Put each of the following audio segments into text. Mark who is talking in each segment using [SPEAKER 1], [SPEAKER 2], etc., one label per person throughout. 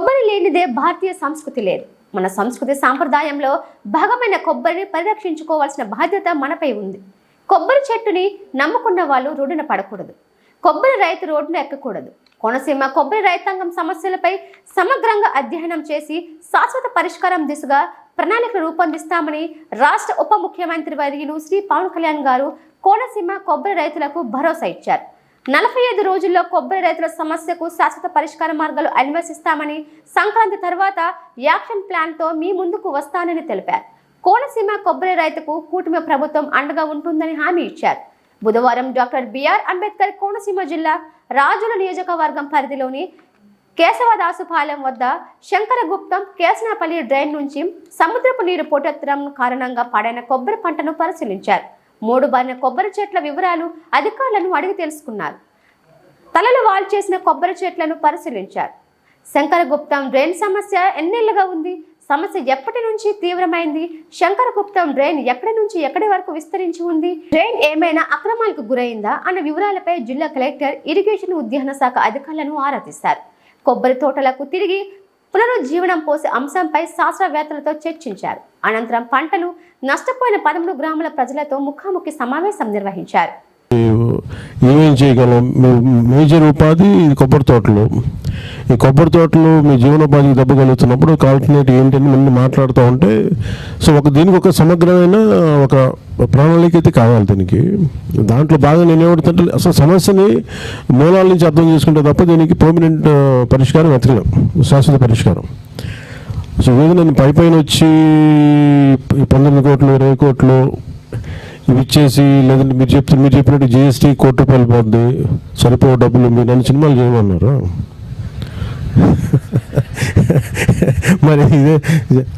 [SPEAKER 1] కొబ్బరి లేనిదే భారతీయ సంస్కృతి లేదు. మన సంస్కృతి సాంప్రదాయంలో భాగమైన కొబ్బరిని పరిరక్షించుకోవాల్సిన బాధ్యత మనపై ఉంది. కొబ్బరి చెట్టుని నమ్ముకున్న వాళ్ళు రోడ్డున పడకూడదు. కొబ్బరి రైతు రోడ్డును ఎక్కకూడదు. కోనసీమ కొబ్బరి రైతాంగం సమస్యలపై సమగ్రంగా అధ్యయనం చేసి శాశ్వత పరిష్కారం దిశగా ప్రణాళికలు రూపొందిస్తామని రాష్ట్ర ఉప ముఖ్యమంత్రి వర్యులు శ్రీ పవన్ కళ్యాణ్ గారు కోనసీమ కొబ్బరి రైతులకు భరోసా ఇచ్చారు. నలభై ఐదు రోజుల్లో కొబ్బరి రైతుల సమస్యకు శాశ్వత పరిష్కార మార్గాలు అన్వేషిస్తామని సంక్రాంతి తర్వాత యాక్షన్ ప్లాన్తో మీ ముందుకు వస్తానని తెలిపారు. కోనసీమ కొబ్బరి రైతుకు కూటమి ప్రభుత్వం అండగా ఉంటుందని హామీ ఇచ్చారు. బుధవారం డాక్టర్ బిఆర్ అంబేద్కర్ కోనసీమ జిల్లా రాజుల నియోజకవర్గం పరిధిలోని కేశవదాసుపాలెం వద్ద శంకరగుప్తం కేసనపల్లి డ్రైన్ నుంచి సముద్రపు నీరు పోటెత్తడం కారణంగా పాడైన కొబ్బరి పంటను పరిశీలించారు. మూడు బారిన కొబ్బరి చెట్ల వివరాలు అధికారులను అడిగి తెలుసుకున్నారు. తలలు వాల్ చేసిన కొబ్బరి చెట్లను పరిశీలించారు. శంకరగుప్తం డ్రైన్ సమస్య ఎన్నేళ్ళుగా ఉంది? సమస్య ఎప్పటి నుంచి తీవ్రమైంది? శంకరగుప్తం డ్రైన్ ఎక్కడి నుంచి ఎక్కడి వరకు విస్తరించి ఉంది? డ్రైన్ ఏమైనా అక్రమాలకు గురైందా? అన్న వివరాలపై జిల్లా కలెక్టర్ ఇరిగేషన్ ఉద్యాన శాఖ అధికారులను ఆరాధిస్తారు కొబ్బరి తోటలకు తిరిగి పునరుజ్జీవనం పోసే అంశంపై శాస్త్రవేత్తలతో చర్చించారు. అనంతరం పంటలు నష్టపోయిన పదమూడు గ్రామాల ప్రజలతో ముఖాముఖి సమావేశం నిర్వహించారు.
[SPEAKER 2] ఏమేం చేయగలం? మేజర్ ఉపాధి ఇది కొబ్బరి తోటలు. ఈ కొబ్బరి తోటలు మీ జీవనోపాధికి దెబ్బగలుగుతున్నప్పుడు కలుగుతున్నప్పుడు ఏంటని మళ్ళీ మాట్లాడుతూ ఉంటే సో ఒక దీనికి ఒక సమగ్రమైన ఒక ప్రణాళిక అయితే కావాలి దీనికి. దాంట్లో బాగా నేను ఏమడుతుంటే అసలు సమస్యని మూలాల నుంచి అర్థం చేసుకుంటే తప్ప దీనికి పర్మనెంట్ పరిష్కారం వెతకలేం. శాశ్వత పరిష్కారం. సో ఏదో నేను పై పైన వచ్చి ఈ పంతొమ్మిది కోట్లు ఇరవై కోట్లు ఇవి ఇచ్చేసి లేదంటే మీరు చెప్తే మీరు చెప్పినట్టు జిఎస్టీ కోటి రూపాయలు పోద్ది సరిపో డబ్బులు మీరు నన్ను సినిమాలు చేయమన్నారు? మరి ఇదే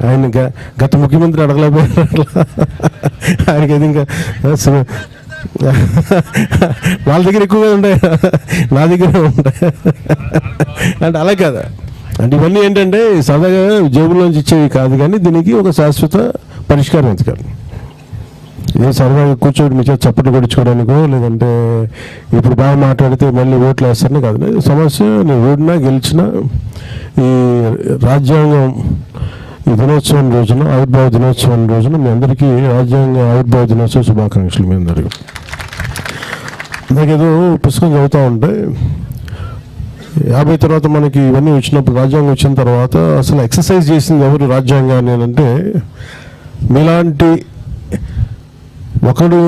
[SPEAKER 2] ఆయన గ- గత ముఖ్యమంత్రి అడగలేకపోయారు అట్లా ఆయనకి అది ఇంకా వాళ్ళ దగ్గర ఎక్కువగా ఉంటాయి? నా దగ్గర ఉంటాయి? అంటే అలా కదా? అంటే ఇవన్నీ ఏంటంటే సరదాగా జేబులోంచి ఇచ్చేవి కాదు కానీ దీనికి ఒక శాశ్వత పరిష్కారం వెతకాలి ఏ సరదాగా కూర్చోటి మీ చప్పట్లు కొట్టించుకోవడానికో లేదంటే ఇప్పుడు బాగా మాట్లాడితే మళ్ళీ ఓట్లు వేస్తారని కాదు. సమస్య నేను ఓడినా గెలిచినా ఈ రాజ్యాంగం ఈ దినోత్సవం రోజున ఆవిర్భావ దినోత్సవం రోజున మీ అందరికీ రాజ్యాంగ ఆవిర్భావ దినోత్సవ శుభాకాంక్షలు మీ అందరికీ. నాకేదో పుస్తకం చదువుతూ ఉంటే యాభై తర్వాత మనకి ఇవన్నీ వచ్చినప్పుడు రాజ్యాంగం వచ్చిన తర్వాత అసలు ఎక్సర్సైజ్ చేసింది ఎవరు రాజ్యాంగాన్ని అంటే మీలాంటి ఒకడు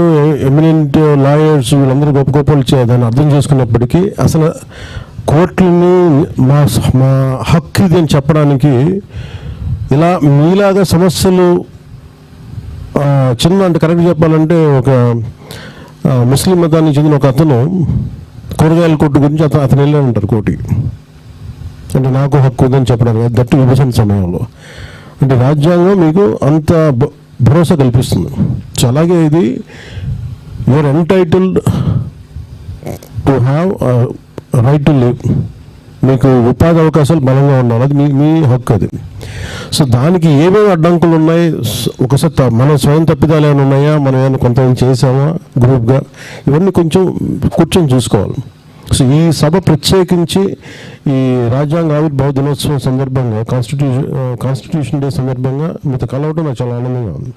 [SPEAKER 2] ఎమినెంట్ లాయర్స్ వీళ్ళందరూ గొప్ప గొప్పలు చేయదని దాన్ని అర్థం చేసుకున్నప్పటికీ అసలు కోర్టులని మా మా హక్కు ఇది అని చెప్పడానికి ఇలా మీలాగా సమస్యలు చిన్న అంటే కరెక్ట్ చెప్పాలంటే ఒక ముస్లిం మతానికి చెందిన ఒక అతను కూరగాయల కొట్టు గురించి అతను అతను వెళ్ళే ఉంటారు కోర్టుకి. అంటే నాకు హక్కు ఉందని చెప్పడానికి అది దట్టు విభజన సమయంలో. అంటే రాజ్యాంగం మీకు అంత భ- భరోసా కల్పిస్తుంది. సో అలాగే ఇది your entitled to have right to live మీకు ఉపాధి అవకాశాలు బలంగా ఉండాలి. అది మీ మీ హక్కు అది. సో దానికి ఏమేమి అడ్డంకులు ఉన్నాయి? ఒకసారి మన స్వయం తప్పిదాలు ఏమైనా ఉన్నాయా? మనం ఏమైనా కొంత చేసామా గ్రూప్గా? ఇవన్నీ కొంచెం కూర్చొని చూసుకోవాలి. సో ఈ సభ ప్రత్యేకించి ఈ రాజ్యాంగ ఆవిర్భావ దినోత్సవం సందర్భంగా కాన్స్టిట్యూషన్ కాన్స్టిట్యూషన్ డే సందర్భంగా మీతో కలవడం నాకు చాలా ఆనందంగా ఉంది.